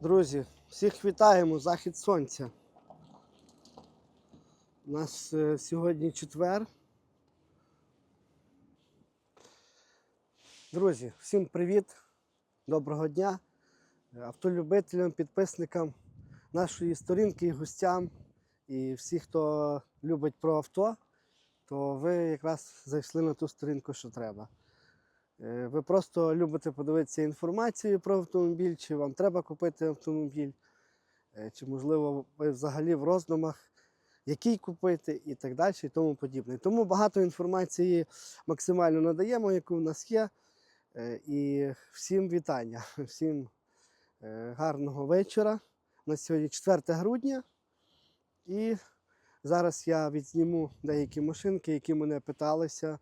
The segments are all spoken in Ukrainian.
Друзі, всіх вітаємо, захід сонця. У нас е, сьогодні четвер. Друзі, всім привіт, доброго дня автолюбителям, підписникам нашої сторінки гостям. І всі, хто любить про авто, то ви якраз зайшли на ту сторінку, що треба. Е, Ви просто любите подивитися інформацію про автомобіль, чи вам треба купити автомобіль, е, чи, можливо, ви взагалі в роздумах, який купити і так далі, і тому подібне. Тому багато інформації максимально надаємо, яку в нас є. Е, І всім вітання, всім гарного вечора. У нас сьогодні 4 грудня. І зараз я відзніму деякі машинки, які мене питалися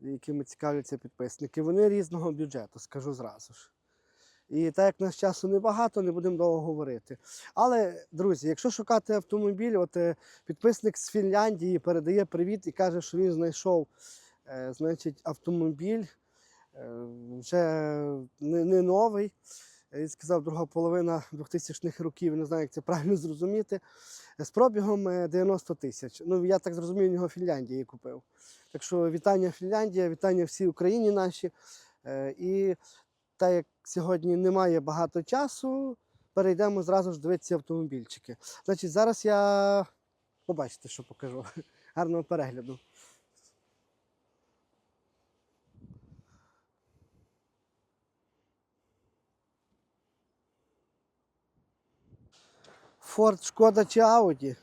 якими цікавляться підписники. Вони різного бюджету, скажу зразу ж. І так як нас часу небагато, не будемо довго говорити. Але, друзі, якщо шукати автомобіль, от е, підписник з Фінляндії передає привіт і каже, що він знайшов е, значить, автомобіль е, вже не, не новий. Він сказав, друга половина 2000-х років, не знаю, як це правильно зрозуміти. З пробігом е, 90 тисяч. Ну, я так зрозумів, у нього Фінляндії купив. Так що вітання Фінляндія, вітання всій Україні наші. Е, І так як сьогодні немає багато часу, перейдемо зразу ж дивитися автомобільчики. Значить, зараз я побачите, що покажу. Гарного перегляду. Форд, Шкода чи Ауді.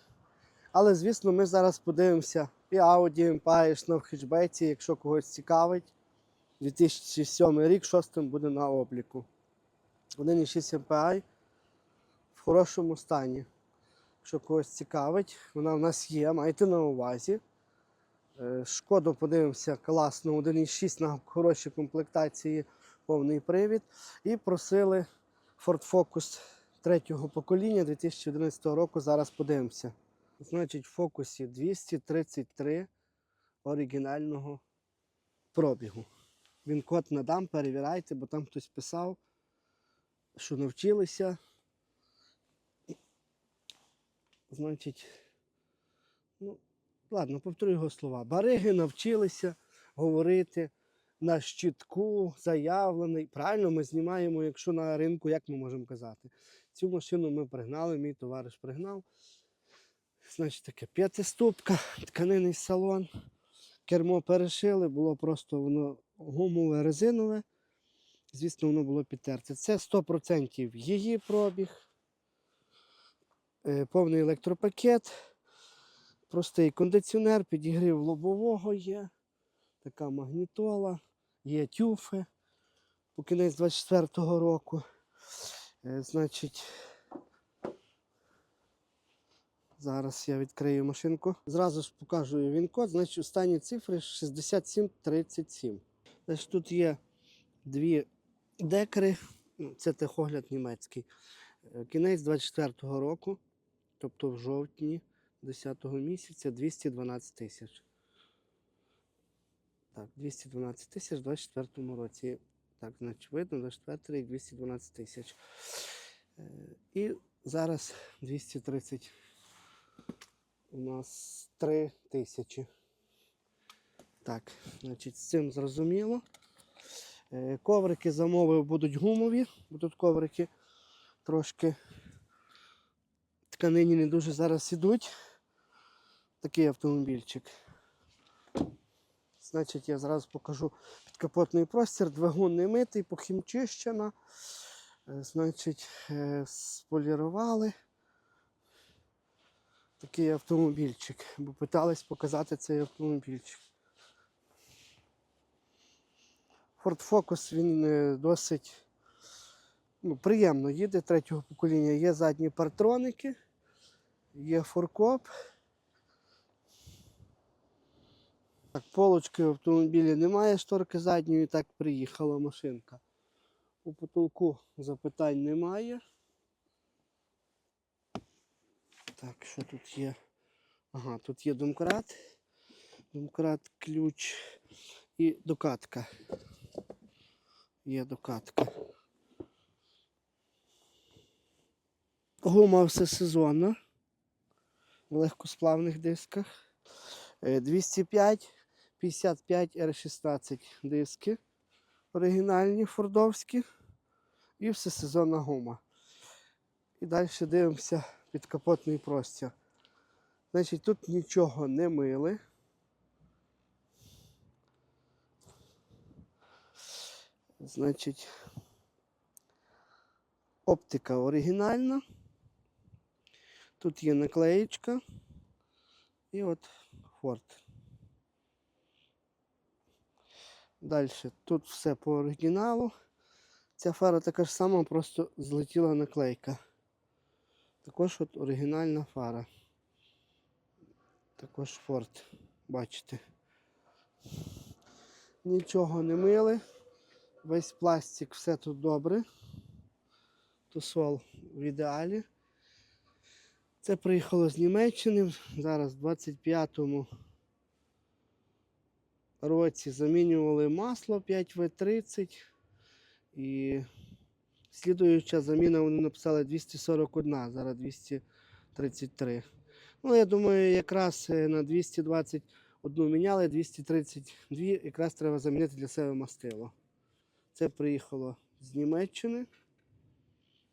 Але, звісно, ми зараз подивимося і Audi Empire в хетчбеці, якщо когось цікавить. 2007 рік, 6 буде на обліку. 1,6 MPI в хорошому стані. Якщо когось цікавить, вона в нас є, майте на увазі. Е, Шкоду подивимося класно, 1,6 на хорошій комплектації, повний привід. І просили Ford Focus третього покоління 2011 року. Зараз подивимося. Значить, в фокусі 233 оригінального пробігу. Він код надам, перевіряйте, бо там хтось писав, що навчилися. Значить, ну, ладно, повторю його слова. Бариги навчилися говорити на щитку, заявлений. Правильно ми знімаємо, якщо на ринку, як ми можемо казати. Цю машину ми пригнали, мій товариш пригнав. Значить таке п'ятиступка, тканинний салон. Кермо перешили, було просто воно гумове, резинове. Звісно, воно було підтерте. Це 100% її пробіг. Е, Повний електропакет. Простий кондиціонер, підігрів лобового є. Така магнітола, є тюфи по кінець 24-го року. Е, Значить, Зараз я відкрию машинку. Зразу ж покажу він код. Значить, останні цифри 6737. Значить, тут є дві декри. Ну, Це техогляд німецький. Е, Кінець 24-го року, тобто в жовтні 10-го місяця 212 тисяч. Так, 212 тисяч в 24-му році. Так, значить, видно, 24 рік 212 тисяч. Е, І зараз 230 у нас 3 тисячі. Так, значить, з цим зрозуміло. Е, Коврики замовив будуть гумові, бо тут коврики трошки тканині не дуже зараз ідуть. Такий автомобільчик. Значить, я зразу покажу підкапотний простір, двигун не митий, похімчищена. Е, Значить, е, сполірували такий автомобільчик, бо питались показати цей автомобільчик. Ford Focus він е, досить ну, приємно їде третього покоління. Є задні партроники, є форкоп. Так, полочки в автомобілі немає, шторки задньої, так приїхала машинка. У потолку запитань немає. Так, що тут є? Ага, тут є домкрат. Домкрат, ключ і докатка. Є докатка. Гума всесезонна в легкосплавних дисках. Е, 205, 55 R16 диски. Оригінальні фордовські. І всесезонна гума. І далі дивимося підкапотний простір. Значить, тут нічого не мили. Значить, оптика оригінальна. Тут є наклеєчка. І от форт. Далі. Тут все по оригіналу. Ця фара така ж сама, просто злетіла наклейка. Також от оригінальна фара. Також форт. Бачите. Нічого не мили. Весь пластик, все тут добре. Тусол в ідеалі. Це приїхало з Німеччини. Зараз в 25-му році замінювали масло 5В30. І слідуюча заміна вони написали 241, зараз 233. Ну, я думаю, якраз е, на 221 міняли, 232 якраз треба замінити для себе мастило. Це приїхало з Німеччини.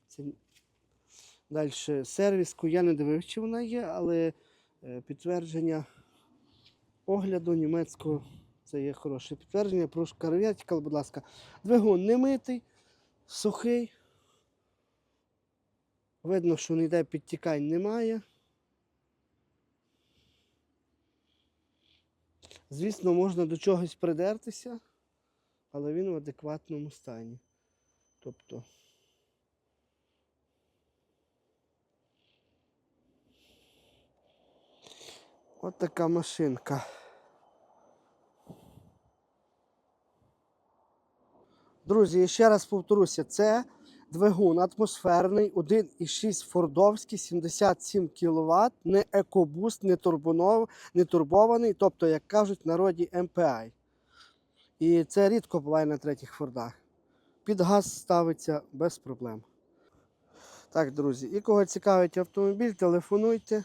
Це... Далі сервіску я не дивився, чи вона є, але е, підтвердження огляду німецького це є хороше підтвердження. Прошу карв'ятікал, будь ласка. Двигун не митий, сухий. Видно, що ніде підтікань немає. Звісно, можна до чогось придертися, але він в адекватному стані. Тобто. От така машинка. Друзі, я ще раз повторюся, це двигун атмосферний, 1,6 фордовський, 77 кВт, не екобуст, не, турбонов, не турбований, тобто, як кажуть в народі MPI. І це рідко буває на третіх фордах. Під газ ставиться без проблем. Так, друзі, і кого цікавить автомобіль, телефонуйте.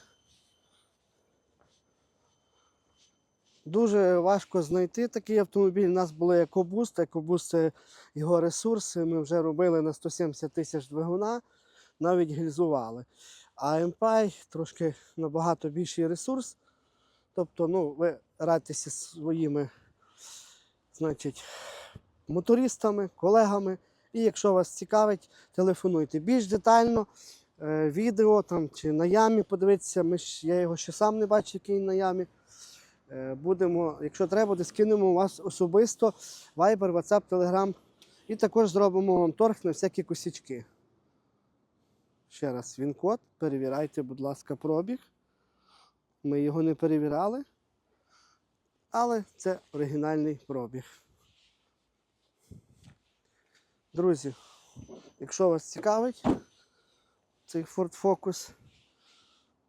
Дуже важко знайти такий автомобіль. У нас були екобуст. Екобуст це його ресурси. Ми вже робили на 170 тисяч двигуна, навіть гільзували. А MPI трошки набагато більший ресурс. Тобто, ну, ви радьтеся своїми значить, мотористами, колегами. І якщо вас цікавить, телефонуйте. Більш детально е, відео там, чи на ямі подивитися. Ми ж, я його ще сам не бачив, який на ямі. Е, Будемо, якщо треба, буде скинемо вас особисто Viber, WhatsApp, Telegram. І також зробимо вам торг на всякі косячки. Ще раз, він код. Перевіряйте, будь ласка, пробіг. Ми його не перевіряли. Але це оригінальний пробіг. Друзі, якщо вас цікавить цей Ford Focus,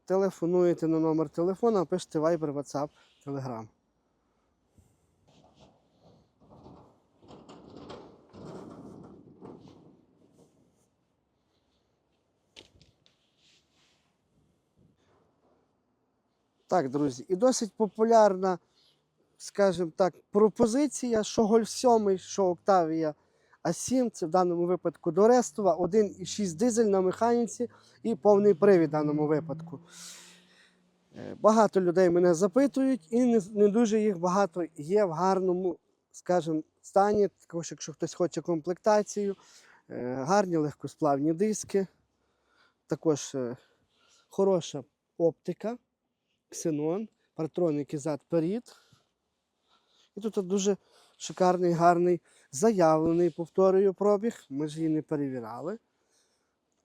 телефонуєте на номер телефона, пишете Viber, WhatsApp, Telegram. Так, друзі, і досить популярна, скажімо так, пропозиція, що Golf 7, що Octavia А7, це в даному випадку до Рестова, 1,6 дизель на механіці і повний привід в даному випадку. Е, Багато людей мене запитують, і не, дуже їх багато є в гарному, скажімо, стані. Також, якщо хтось хоче комплектацію, е, гарні легкосплавні диски, також е, хороша оптика, ксенон, партроники зад перед. І тут дуже шикарний, гарний, заявлений, повторюю, пробіг. Ми ж її не перевіряли.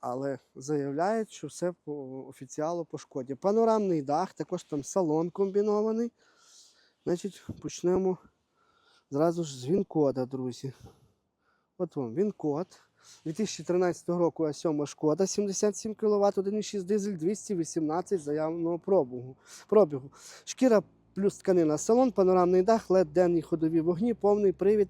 Але заявляють, що все по офіціалу по шкоді. Панорамний дах, також там салон комбінований. Значить, почнемо зразу ж з він-кода, друзі. От вам він-код. 2013 року А7 шкода 77 кВт, 1,6 дизель, 218 заявленого пробігу. пробігу. Шкіра плюс тканина салон, панорамний дах, LED денні ходові вогні, повний привід.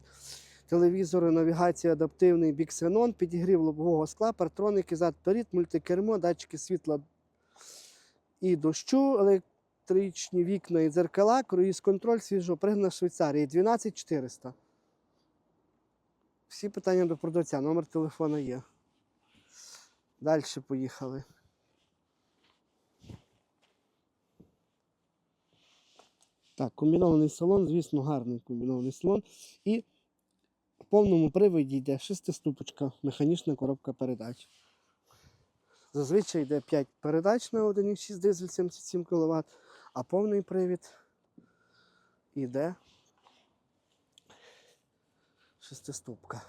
Телевізори, навігація, адаптивний біксенон, підігрів лобового скла, партроники, зад перед, мультикермо, датчики світла і дощу, електричні вікна і дзеркала, круїз контроль, свіжо пригнана Швейцарії 12400. Всі питання до продавця. Номер телефона є. Далі поїхали. Так, комбінований салон, звісно, гарний комбінований салон. І повному приводі йде шестиступочка, механічна коробка передач. Зазвичай йде 5 передач на 1,6 дизель 77 кВт, а повний привід йде шестиступка.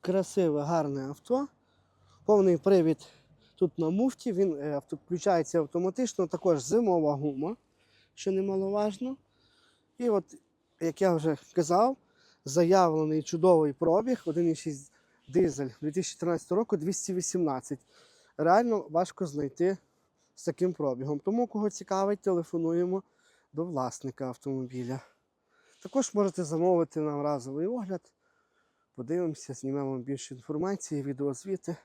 Красиве, гарне авто. Повний привід тут на муфті, він е, включається автоматично, також зимова гума, що немаловажно. І от, як я вже казав, заявлений чудовий пробіг 1,6 дизель 2013 року 218. Реально важко знайти з таким пробігом. Тому, кого цікавить, телефонуємо до власника автомобіля. Також можете замовити нам разовий огляд. Подивимося, знімемо більше інформації, відеозвіти.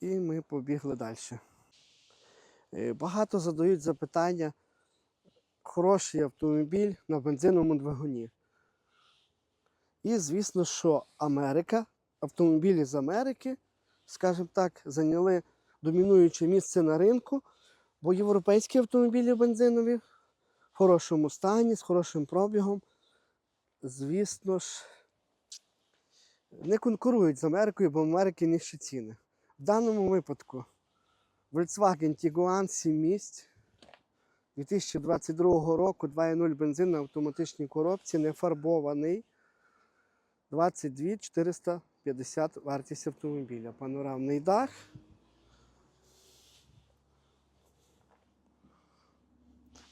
І ми побігли далі. Е, Багато задають запитання. Хороший автомобіль на бензиновому двигуні. І звісно, що Америка, автомобілі з Америки, скажімо так, зайняли домінуюче місце на ринку, бо європейські автомобілі бензинові в хорошому стані, з хорошим пробігом, звісно ж, не конкурують з Америкою, бо в Америки нижчі ціни. В даному випадку Volkswagen Tiguan 7 місць 2022 року 2.0 бензин на автоматичній коробці, не фарбований. 22 450 вартість автомобіля. Панорамний дах.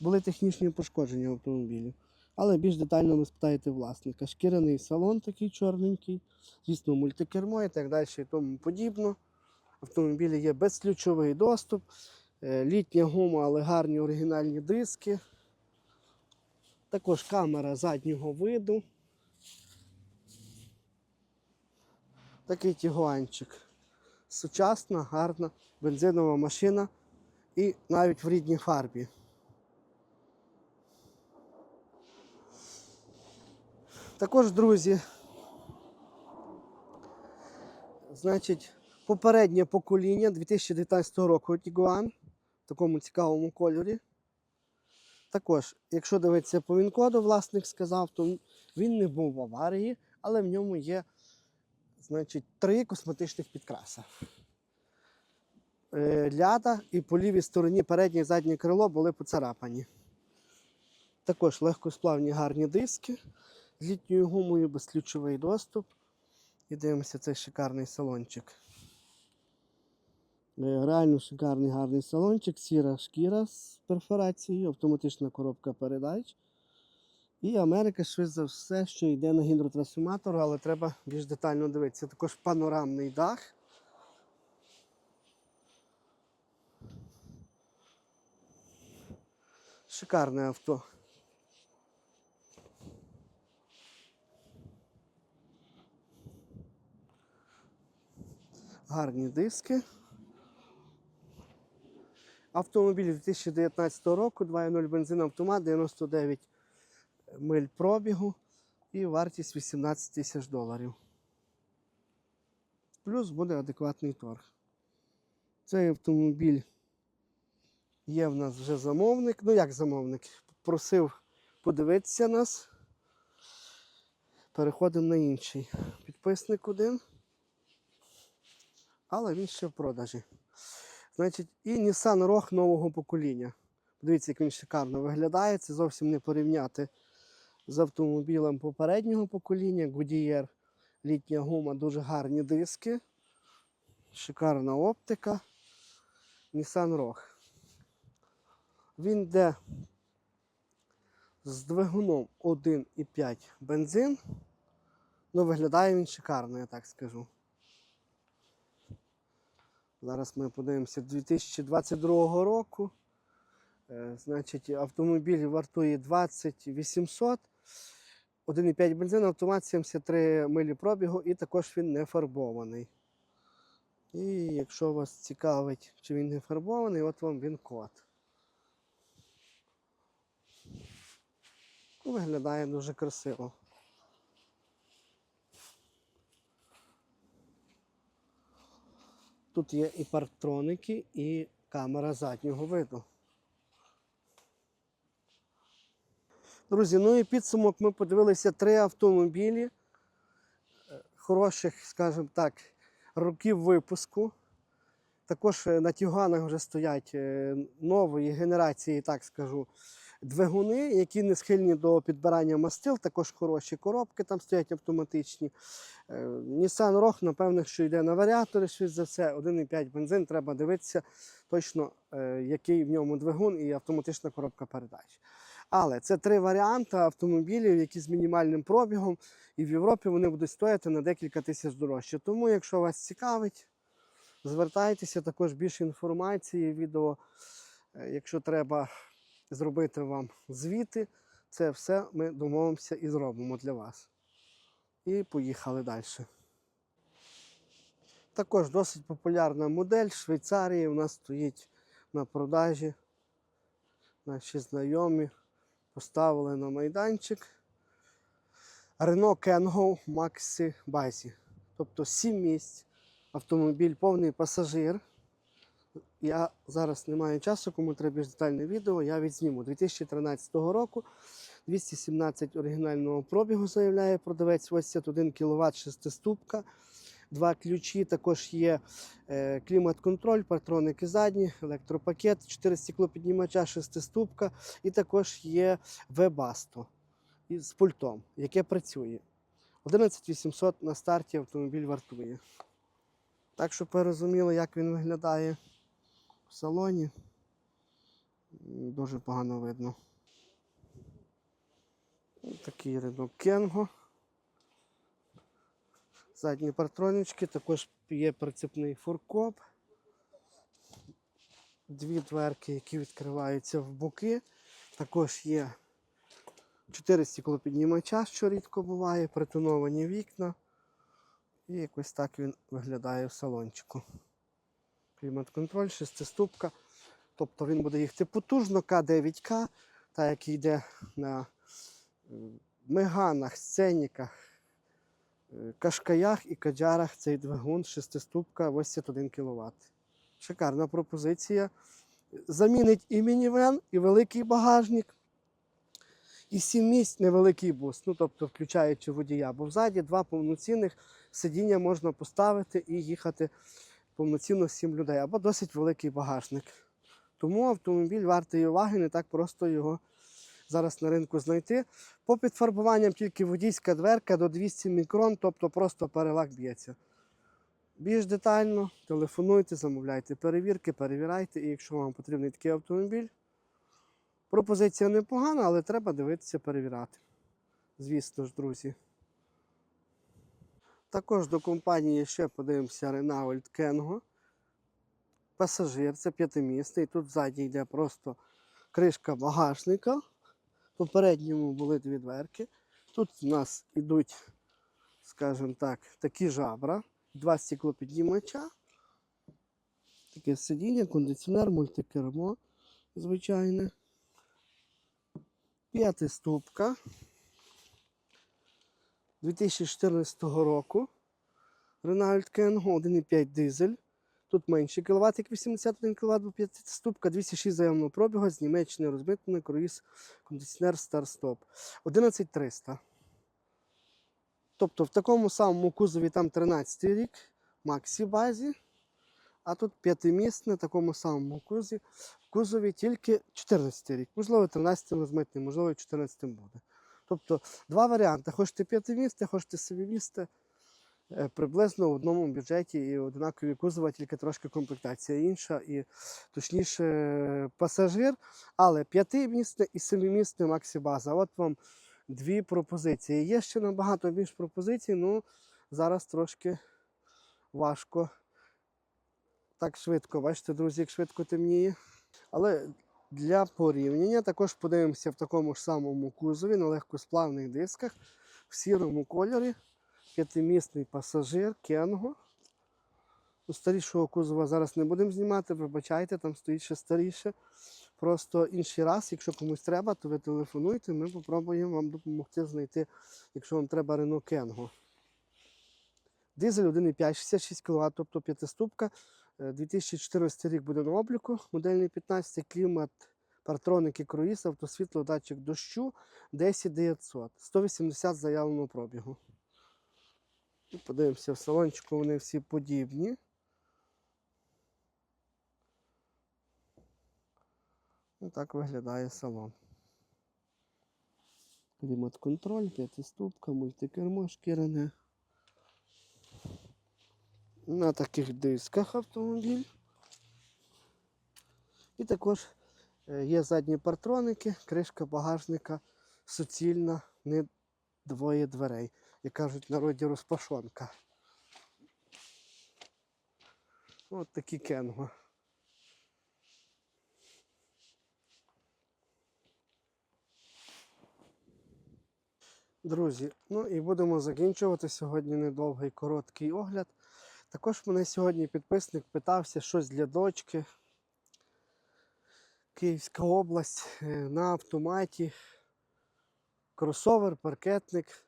Були технічні пошкодження в автомобілі. Але більш детально ви спитаєте власника. Шкіряний салон такий чорненький, звісно, мультикермо і так далі і тому подібно. Автомобілі є безключовий доступ, е, літня гума, але гарні оригінальні диски. Також камера заднього виду. Такий тігуанчик. Сучасна, гарна бензинова машина і навіть в рідній фарбі. Також, друзі, значить, попереднє покоління 2019 року Tiguan в такому цікавому кольорі. Також, якщо дивитися по він-коду, власник сказав, то він не був в аварії, але в ньому є значить, три косметичних підкраси. Е, Ляда і по лівій стороні переднє і заднє крило були поцарапані. Також легкосплавні гарні диски з літньою гумою, безключовий доступ. І дивимося цей шикарний салончик. Е, Реально шикарний гарний салончик, сіра шкіра з перфорацією, автоматична коробка передач. І Америка, швидше за все, що йде на гідротрансформатор, але треба більш детально дивитися. Також панорамний дах. Шикарне авто. Гарні диски. Автомобіль 2019 року, 2.0 бензин автомат, 99 миль пробігу і вартість 18 тисяч доларів. Плюс буде адекватний торг. Цей автомобіль є в нас вже замовник. Ну як замовник? Просив подивитися нас. Переходимо на інший. Підписник один. Але він ще в продажі. Значить, і Nissan Rogue нового покоління. Подивіться, як він шикарно виглядає. Це зовсім не порівняти з автомобілем попереднього покоління. Goodyear, літня гума, дуже гарні диски. Шикарна оптика. Nissan Rogue. Він йде з двигуном 1,5 бензин. Ну, виглядає він шикарно, я так скажу. Зараз ми подивимося 2022 року. Е, Значить, автомобіль вартує 20 800. 1,5 бензин, автомат 73 милі пробігу, і також він не фарбований. І якщо вас цікавить, чи він не фарбований, от вам він код. Виглядає дуже красиво. Тут є і парктроники, і камера заднього виду. Друзі, ну і підсумок ми подивилися три автомобілі е, хороших, скажімо так, років випуску. Також е, на Тюганах вже стоять е, нової генерації, так скажу, двигуни, які не схильні до підбирання мастил, також хороші коробки там стоять автоматичні. Nissan Rogue, напевно, що йде на варіатори, щось за все. 1,5 бензин, треба дивитися точно, який в ньому двигун і автоматична коробка передач. Але це три варіанти автомобілів, які з мінімальним пробігом, і в Європі вони будуть стояти на декілька тисяч дорожче. Тому, якщо вас цікавить, звертайтеся також більше інформації, відео, е, якщо треба зробити вам звіти, це все ми домовимося і зробимо для вас. І поїхали далі. Також досить популярна модель в Швейцарії у нас стоїть на продажі. Наші знайомі поставили на майданчик. Renault Kangoo Maxi Base. Тобто 7 місць. Автомобіль повний пасажир. Я зараз не маю часу, кому треба більш детальне відео, я відзніму. 2013 року 217 оригінального пробігу заявляє продавець 81 кВт шестиступка. Два ключі, також є е, клімат-контроль, партроники задні, електропакет, 4 стеклопіднімача, шестиступка і також є Webasto із пультом, яке працює. 11800 на старті автомобіль вартує. Так що порозуміли, як він виглядає в салоні. Дуже погано видно. Такий ринок Кенго. Задні партронички, також є прицепний фуркоп. Дві дверки, які відкриваються в боки. Також є чотири стеклопіднімача, що рідко буває, притоновані вікна. І якось так він виглядає в салончику. Клімат-контроль, шестиступка. Тобто він буде їхати потужно, К9К, та як йде на меганах, сценіках, кашкаях і каджарах цей двигун шестиступка 81 кВт. Шикарна пропозиція. Замінить і мінівен, і великий багажник. І сім місць невеликий бус, ну тобто включаючи водія, бо взаді два повноцінних сидіння можна поставити і їхати повноцінно сім людей, або досить великий багажник. Тому автомобіль вартий уваги, не так просто його зараз на ринку знайти. По підфарбуванням тільки водійська дверка до 200 мікрон, тобто просто перелак б'ється. Більш детально телефонуйте, замовляйте перевірки, перевіряйте, і якщо вам потрібний такий автомобіль, пропозиція непогана, але треба дивитися, перевіряти. Звісно ж, друзі. Також до компанії ще подивимося Renault Kengo. Пасажир, це п'ятимісний. Тут ззаді йде просто кришка багажника. Попередньому були дві дверки. Тут у нас йдуть, скажімо так, такі жабра, два стеклопіднімача, таке сидіння, кондиціонер, мультикермо, звичайне. П'ятиступка 2014 року. Renault Kangoo 1,5 дизель. Тут менший кВт, як 81 кВт, 5 ступка, 206 заявного пробігу з Німеччини розмитнений круїз кондиціонер Старстоп. 11300. Тобто в такому самому кузові там 13 рік Максі базі. А тут п'ятимісне на такому самому кузові, кузові тільки 14 рік. Можливо, 13 розмитний, можливо, 14 буде. Тобто два варіанти. Хочете п'ятимісне, хочете 7 Приблизно в одному бюджеті і однакові кузова, тільки трошки комплектація інша, і точніше е, пасажир, але п'ятимісне і семимісне максибаза. От вам дві пропозиції. Є ще набагато більш пропозицій, ну зараз трошки важко так швидко. Бачите, друзі, як швидко темніє. Але Для порівняння також подивимося в такому ж самому кузові на легкосплавних дисках в сірому кольорі. П'ятимісний пасажир Кенго. Ну, Старішого кузова зараз не будемо знімати, вибачайте, там стоїть ще старіше. Просто інший раз, якщо комусь треба, то ви телефонуйте, ми попробуємо вам допомогти знайти, якщо вам треба Renault Кенго. Дизель 1,5, 66 кВт, тобто п'ятиступка. Е, 2014 рік буде на обліку, модельний 15, клімат, партроники, круїз, автосвітло, датчик дощу 10900, 180 заявленого пробігу. І подивимося в салончику, вони всі подібні. Ось так виглядає салон. Клімат-контроль, п'ятиступка, мультикермо шкіряне. На таких дисках автомобіль. І також е, є задні партроники, кришка багажника суцільна, не двоє дверей, як кажуть в народі розпашонка. От такі кенго. Друзі, ну і будемо закінчувати сьогодні недовгий короткий огляд. Також мене сьогодні підписник питався щось для дочки. Київська область е, на автоматі. Кросовер, паркетник.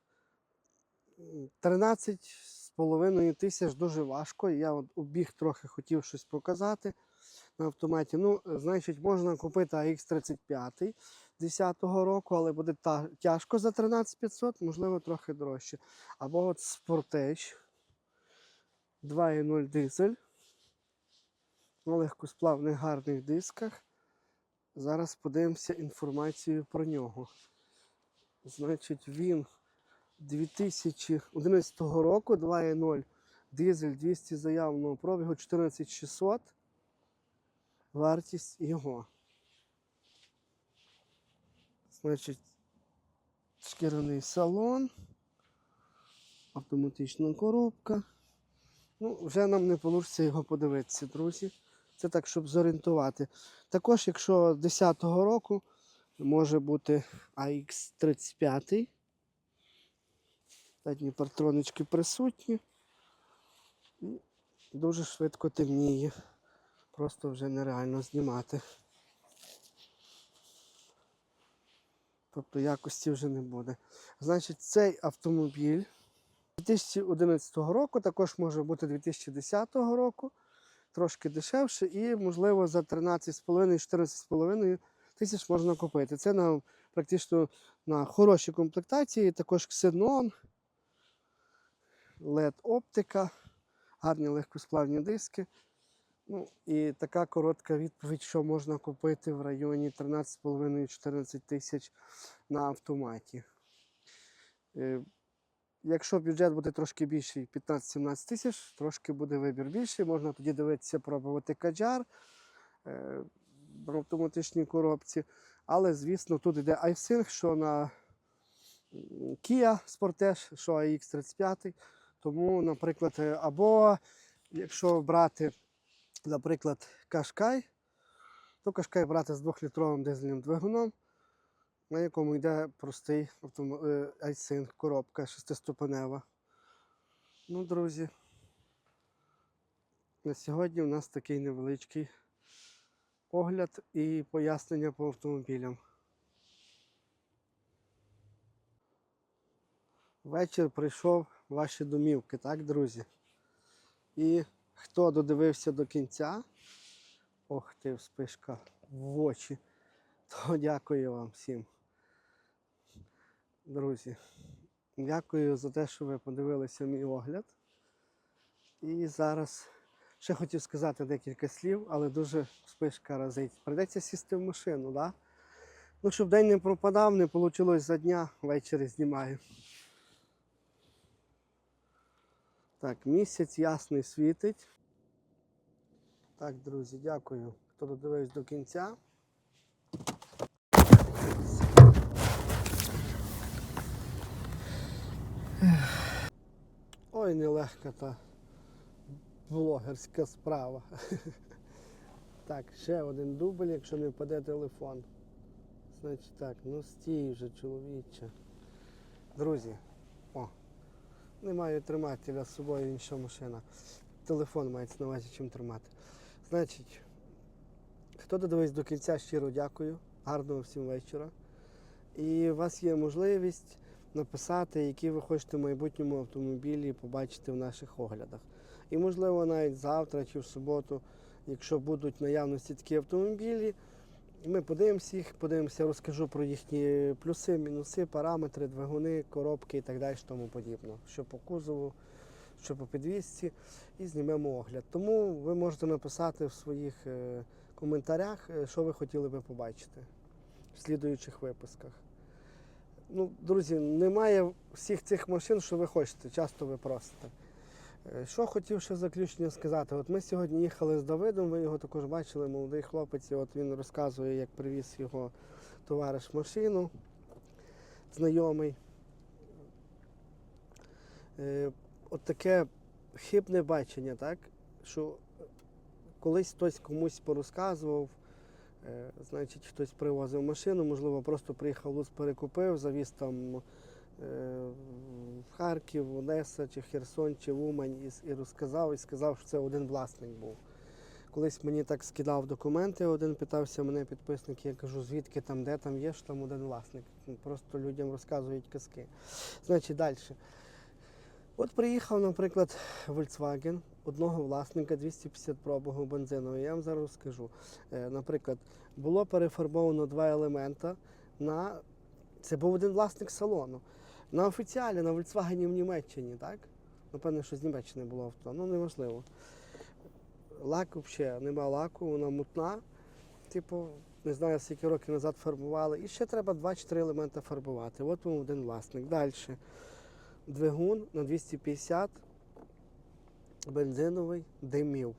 13 з половиною тисяч дуже важко. Я от обіг трохи хотів щось показати на автоматі. Ну, е, значить, можна купити AX35 10-го року, але буде та, тяжко за 13500, можливо, трохи дорожче. Або от Sportage 2.0 дизель. На легкосплавних гарних дисках. Зараз подивимося інформацію про нього. Значить, він 2011 року 2.0 дизель 200 заявленого пробігу 14600. Вартість його. Значить, шкіряний салон, автоматична коробка. Ну, вже нам не вийде його подивитися, друзі. Це так, щоб зорієнтувати. Також, якщо 10-го року може бути AX35. Задні партронички присутні. І дуже швидко темніє. Просто вже нереально знімати. Тобто якості вже не буде. Значить, цей автомобіль 2011 року, також може бути 2010 року, трошки дешевше, і, можливо, за 13,5-14,5 тисяч можна купити. Це на практично на хорошій комплектації, також ксенон, LED оптика, гарні легкосплавні диски. Ну, і така коротка відповідь, що можна купити в районі 13,5-14 тисяч на автоматі. Е, Якщо бюджет буде трошки більший, 15-17 тисяч, трошки буде вибір більший. Можна тоді дивитися, пробувати каджар е, в автоматичній коробці. Але, звісно, тут йде iSync, що на Kia Sportage, що AX35. Тому, наприклад, е, або якщо брати, наприклад, Qashqai, то Qashqai брати з 2-літровим дизельним двигуном, на якому йде простий е, iSync коробка шестиступенева. Ну, друзі, на сьогодні у нас такий невеличкий огляд і пояснення по автомобілям. Вечір прийшов ваші домівки, так, друзі? І хто додивився до кінця, ох ти, вспишка в очі, то дякую вам всім. Друзі, дякую за те, що ви подивилися мій огляд. І зараз ще хотів сказати декілька слів, але дуже вспишка разить. Придеться сісти в машину, да? Ну, щоб день не пропадав, не вийшло за дня, ввечері знімаю. Так, місяць ясний світить. Так, друзі, дякую, хто додивився до кінця. Ой, нелегка та блогерська справа. Так, ще один дубль, якщо не впаде телефон. Значить так, ну стій вже, чоловіче. Друзі, о, не маю тримателя з собою інша машина. Телефон мається на увазі чим тримати. Значить, хто додивився до кінця, щиро дякую. Гарного всім вечора. І у вас є можливість написати, які ви хочете в майбутньому автомобілі побачити в наших оглядах. І можливо навіть завтра чи в суботу, якщо будуть наявності такі автомобілі, ми подивимося їх, подивимося, розкажу про їхні плюси, мінуси, параметри, двигуни, коробки і так далі, тому подібне. Що по кузову, що по підвісці, і знімемо огляд. Тому ви можете написати в своїх е, коментарях, е, що ви хотіли би побачити в слідуючих випусках. Ну, друзі, немає всіх цих машин, що ви хочете, часто ви просите. Е, Що хотів ще заключення сказати? От ми сьогодні їхали з Давидом, ви його також бачили, молодий хлопець, от він розказує, як привіз його товариш машину, знайомий. Е, От таке хибне бачення, так? Що колись хтось комусь порозказував, е, значить, хтось привозив машину, можливо, просто приїхав Луц, перекупив, завіз там в Харків, Одеса, чи Херсон, чи Умань і, розказав, і сказав, що це один власник був. Колись мені так скидав документи, один питався мене підписник, я кажу, звідки там, де там є, що там один власник. Ну, Просто людям розказують казки. Значить, далі. От приїхав, наприклад, Volkswagen, одного власника 250 пробігу бензиновий. Я вам зараз розкажу. Е, Наприклад, було перефарбовано два елемента на. Це був один власник салону. На офіціалі, на Volkswagen в Німеччині, так? Напевно, що з Німеччини було авто, ну неважливо. Лак взагалі нема лаку, вона мутна. Типу, не знаю, скільки років назад фарбували. І ще треба 2-4 елементи фарбувати. От вам один власник. Далі. Двигун на 250 бензиновий димів.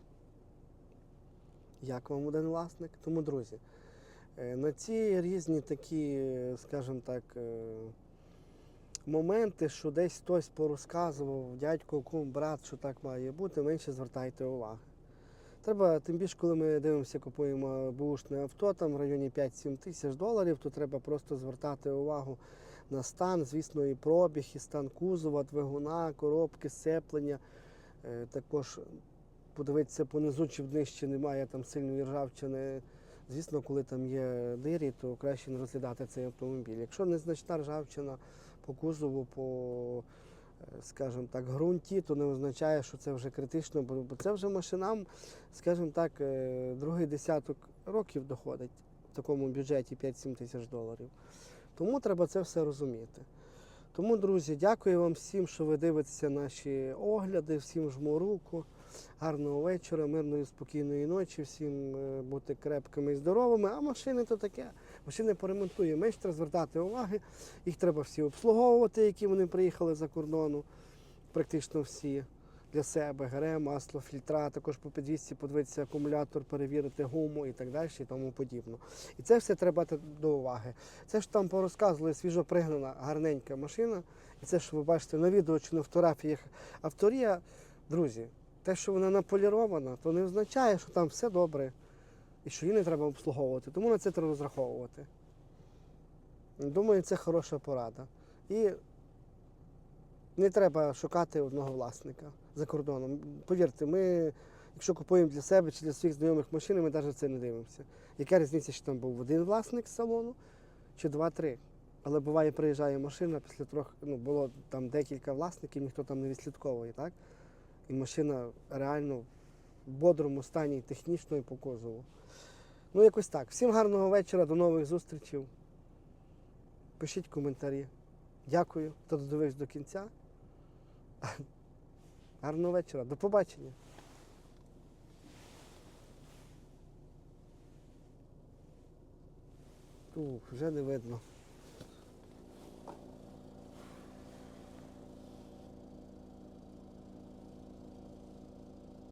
Як вам один власник? Тому, друзі, е, на ці різні такі, скажімо так, е, моменти, що десь хтось порозказував, дядько, кум, брат, що так має бути, менше звертайте уваги. Треба, тим більше, коли ми дивимося, купуємо бушне авто, там в районі 5-7 тисяч доларів, то треба просто звертати увагу на стан, звісно, і пробіг, і стан кузова, двигуна, коробки, сцеплення. Е, Також подивитися понизу, чи днище немає там сильної ржавчини. Звісно, коли там є дирі, то краще не розглядати цей автомобіль. Якщо незначна ржавчина по кузову, по, е, скажімо так, ґрунті, то не означає, що це вже критично, бо це вже машинам, скажімо так, е, другий десяток років доходить в такому бюджеті 5-7 тисяч доларів. Тому треба це все розуміти. Тому, друзі, дякую вам всім, що ви дивитеся наші огляди, всім жму руку. Гарного вечора, мирної, спокійної ночі, всім е, бути крепкими і здоровими. А машини то таке. Машини поремонтуємо. Менш треба звертати уваги. Їх треба всі обслуговувати, які вони приїхали за кордону. Практично всі для себе. ГРМ, масло, фільтра, також по підвісці подивитися акумулятор, перевірити гуму і так далі, і тому подібно. І це все треба до уваги. Це ж там порозказували свіжо пригнана гарненька машина. І це, що ви бачите на відео чи на фотографіях авторія, друзі, те, що вона наполірована, то не означає, що там все добре і що її не треба обслуговувати. Тому на це треба розраховувати. Думаю, це хороша порада. І не треба шукати одного власника за кордоном. Повірте, ми, якщо купуємо для себе чи для своїх знайомих машини, ми навіть це не дивимося. Яка різниця, що там був один власник салону чи два-три. Але буває, приїжджає машина після трьох, ну, було там декілька власників, ніхто там не відслідковує, так? І машина реально бодрому стані технічно і по кузову. Ну, якось так. Всім гарного вечора, до нових зустрічей. Пишіть коментарі. Дякую, хто додивився до кінця. Гарного вечора, до побачення. Ух, вже не видно.